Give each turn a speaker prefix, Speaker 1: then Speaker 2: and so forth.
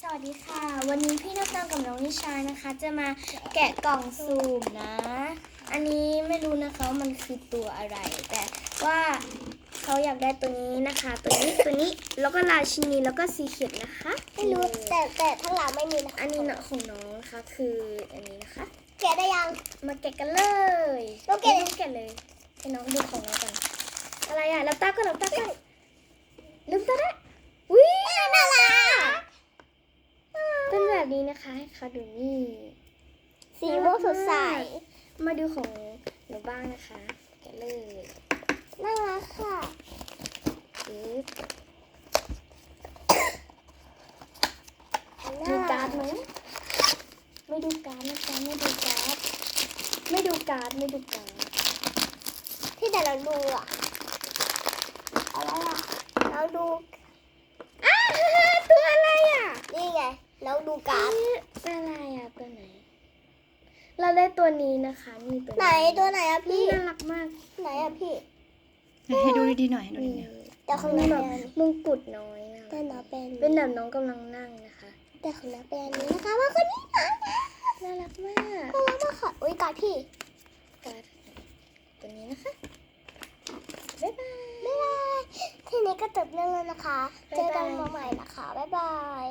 Speaker 1: สวัสดีค่ะ วันนี้พี่น้ำตาลกับน้องนิชานะคะ จะมาแกะกล่องซูมนะ อันนี้ไม่รู้นะคะว่ามันคือตัวอะไร แต่ว่าเขาอยากได้ตัวนี้นะคะ ตัวนี้ตัวนี้แล้วก็ราชินีแล้วก็ซีเขียดนะคะ
Speaker 2: ไม่รู้แต่แต่ข้างหลังไม่มีนะคะ
Speaker 1: อันนี้นะของน้องนะคะคืออันนี้นะคะ
Speaker 2: แกะได้ยัง
Speaker 1: มาแกะกันเลย
Speaker 2: เราแกะเลย
Speaker 1: แกะเลยให้น้องดูของน้องก่อนอะไรอะรับตาก็รับตาก็ลืมตาได้อุ้ย
Speaker 2: น่ารัก
Speaker 1: เป็น แบบนี้นะคะให้เขาดูนี่
Speaker 2: สีม่วงสดใส
Speaker 1: มาดูของหนูบ้างนะคะแกะเลย
Speaker 2: น่ารักค่ะ
Speaker 1: ปึ๊บดูการ์ดไหมไม่ดูการ์ดนะจ๊ะไม่ดูการ์ดไม่ดูการ์ดไม่ดูการ์ด
Speaker 2: ที่แต่เราดูอะอะไรอะเราดู
Speaker 1: อ้าตัวอะไรอะ
Speaker 2: นี่ไง เราดู การ์ด
Speaker 1: ตัวอะไรอะตัวไหน เราได้ตัวนี้นะคะนี่ตัว
Speaker 2: ไหนตัวไหนอะ
Speaker 1: นี่
Speaker 2: พี่
Speaker 1: น่ารักมาก
Speaker 2: ไหนอะพี่
Speaker 3: ให้ดูดีๆหน่อยให้ดู
Speaker 1: นี่
Speaker 3: ดี
Speaker 2: แต่ของ
Speaker 1: มั
Speaker 2: น้าน
Speaker 1: แบ
Speaker 2: เป็
Speaker 1: บ
Speaker 2: น
Speaker 1: มงกุฎน้อยนะ
Speaker 2: แต่น้าเป็น
Speaker 1: เป็นแบบน้องกำลังนั่งนะคะ
Speaker 2: แต่ของน้าเป็นอันนี้นะคะว่าคนนี้น่ารัก
Speaker 1: น่ารักมาก
Speaker 2: น่ารักมากค่ะอุ้ยการ์ดพี่
Speaker 1: การ์ดตัวนี้นะคะบ๊ายบาย
Speaker 2: บ๊ายบายทีนี้ก็จบเรื่องแล้วนะคะ เจอกัน
Speaker 1: บ๊ายบาย
Speaker 2: มาใหม่นะคะบ๊ายบาย